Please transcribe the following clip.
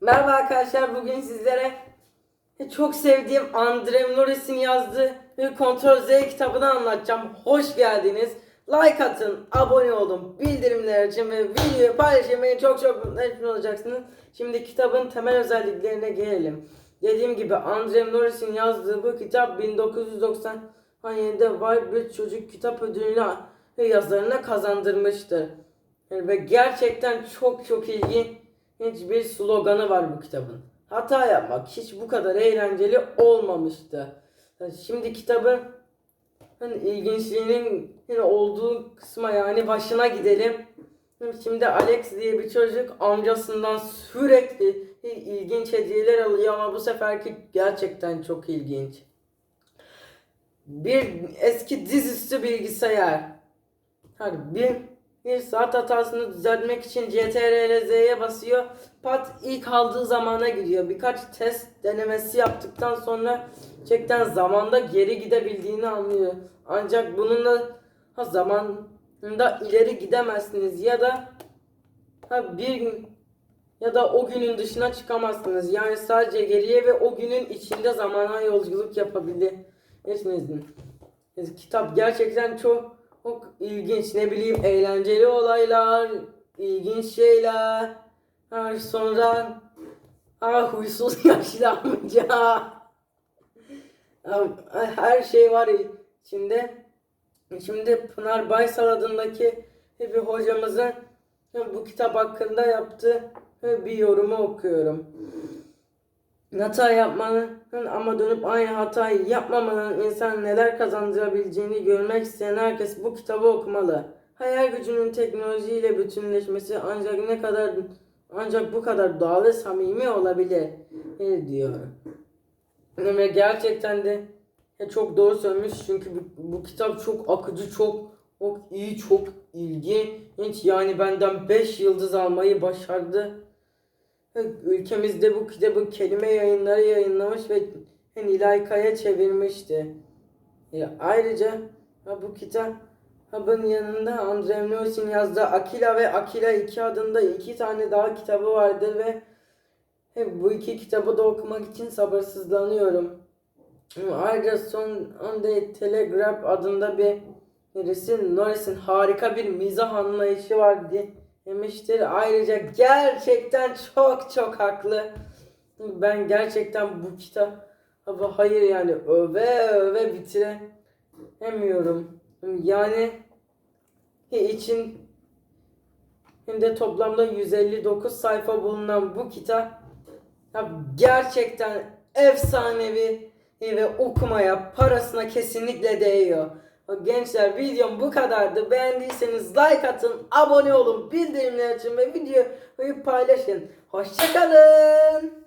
Merhaba arkadaşlar bugün sizlere çok sevdiğim André Norris'in yazdığı Kontrol Z kitabını anlatacağım. Hoş geldiniz. Like atın, abone olun, bildirimler için ve videoyu paylaşın beni çok çok mutlu olacaksınız. Şimdi kitabın temel özelliklerine gelelim. Dediğim gibi André Norris'in yazdığı bu kitap 1997'de Whitebread Çocuk Kitap Ödülünü yazarına kazandırmıştır. Ve gerçekten çok çok ilginç bir sloganı var bu kitabın. Hata yapmak hiç bu kadar eğlenceli olmamıştı. Şimdi kitabın hani ilginçliğinin yani olduğu kısma yani başına gidelim. Şimdi Alex diye bir çocuk amcasından sürekli ilginç hediyeler alıyor ama bu seferki gerçekten çok ilginç. Bir eski dizüstü bilgisayar. Hadi bir, bir saat hatasını düzeltmek için CTRL Z'ye basıyor. Pat ilk aldığı zamana gidiyor. Birkaç test denemesi yaptıktan sonra gerçekten zamanda geri gidebildiğini anlıyor. Ancak bununla ha, zamanda ileri gidemezsiniz ya da ha, bir ya da o günün dışına çıkamazsınız. Yani sadece geriye ve o günün içinde zamana yolculuk yapabilirsiniz. Kitap gerçekten çok, çok ilginç. Ne bileyim eğlenceli olaylar, ilginç şeyler. Ha, sonra ah huysuz. Ha, Her şey var içinde. Şimdi Pınar Baysal adındaki bir hocamızın bu kitap hakkında yaptığı bir yorumu okuyorum. Hata yapmanın ama dönüp aynı hatayı yapmamanın insan neler kazandırabileceğini görmek isteyen herkes bu kitabı okumalı. Hayal gücünün teknolojiyle bütünleşmesi ancak ne kadar ancak bu kadar doğal ve samimi olabilir diyor. Ve gerçekten de çok doğru söylemiş çünkü bu, bu kitap çok akıcı, çok, çok iyi, çok ilginç. Yani benden 5 yıldız almayı başardı. Ülkemizde bu kitabı kelime yayınları yayınlamış ve Nilay Kaya çevirmişti. Ya ayrıca ha, bu kitabın yanında Andrei Norris'in yazdığı Akila ve Akila 2 adında iki tane daha kitabı vardır ve he, bu iki kitabı da okumak için sabırsızlanıyorum. Ayrıca son anda Telegraph adında bir birisi Norris'in harika bir mizah anlayışı var diye demiştir. Ayrıca gerçekten çok çok haklı. Ben gerçekten bu kitap ama hayır yani öve öve bitiremiyorum. Yani için de toplamda 159 sayfa bulunan bu kitap gerçekten efsanevi ve okumaya parasına kesinlikle değiyor. Gençler videom bu kadardı. Beğendiyseniz like atın, abone olun, bildirimleri açın ve videoyu paylaşın. Hoşçakalın.